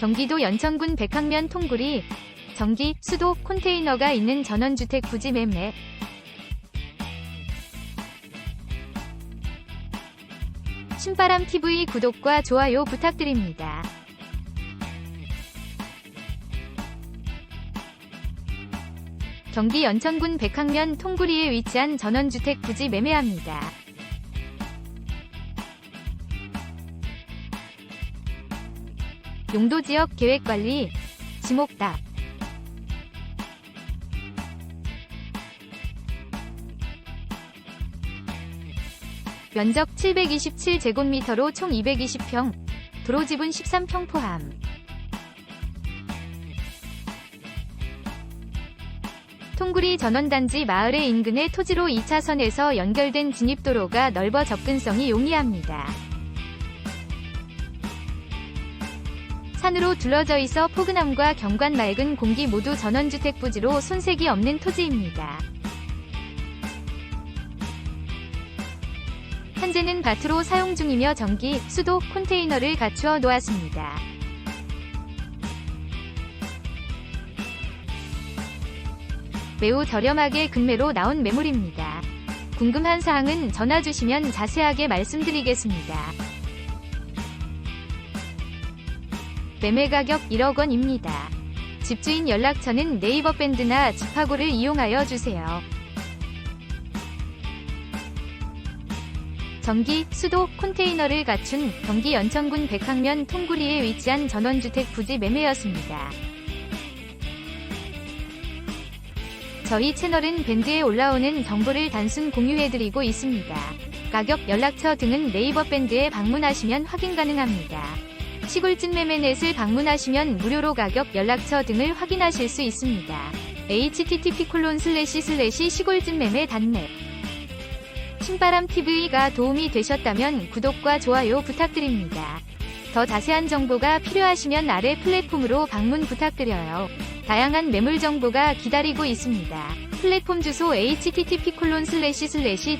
경기도 연천군 백학면 통구리 전기 수도 컨테이너가 있는 전원주택 부지 매매 신바람 TV 구독과 좋아요 부탁드립니다. 경기 연천군 백학면 통구리에 위치한 전원주택 부지 매매합니다. 용도지역 계획관리 지목답 면적 727제곱미터로 총 220평 도로 지분 13평 포함 통구리 전원단지 마을의 인근의 토지로 2차선에서 연결된 진입도로가 넓어 접근성이 용이합니다. 산으로 둘러져 있어 포근함과 경관 맑은 공기 모두 전원주택 부지로 손색이 없는 토지입니다. 현재는 밭으로 사용 중이며 전기, 수도, 컨테이너를 갖추어 놓았습니다. 매우 저렴하게 금매로 나온 매물입니다. 궁금한 사항은 전화 주시면 자세하게 말씀드리겠습니다. 매매 가격 1억 원입니다. 집주인 연락처는 네이버 밴드나 집하고를 이용하여 주세요. 전기, 수도, 컨테이너를 갖춘 경기 연천군 백학면 통구리에 위치한 전원주택 부지 매매였습니다. 저희 채널은 밴드에 올라오는 정보를 단순 공유해드리고 있습니다. 가격, 연락처 등은 네이버 밴드에 방문하시면 확인 가능합니다. 시골집 매매넷을 방문하시면 무료로 가격, 연락처 등을 확인하실 수 있습니다. http 콜론 슬래시 슬래시 시골집 매매 단넷 신바람 TV가 도움이 되셨다면 구독과 좋아요 부탁드립니다. 더 자세한 정보가 필요하시면 아래 플랫폼으로 방문 부탁드려요. 다양한 매물 정보가 기다리고 있습니다. 플랫폼 주소 http 콜론 슬래시 슬래시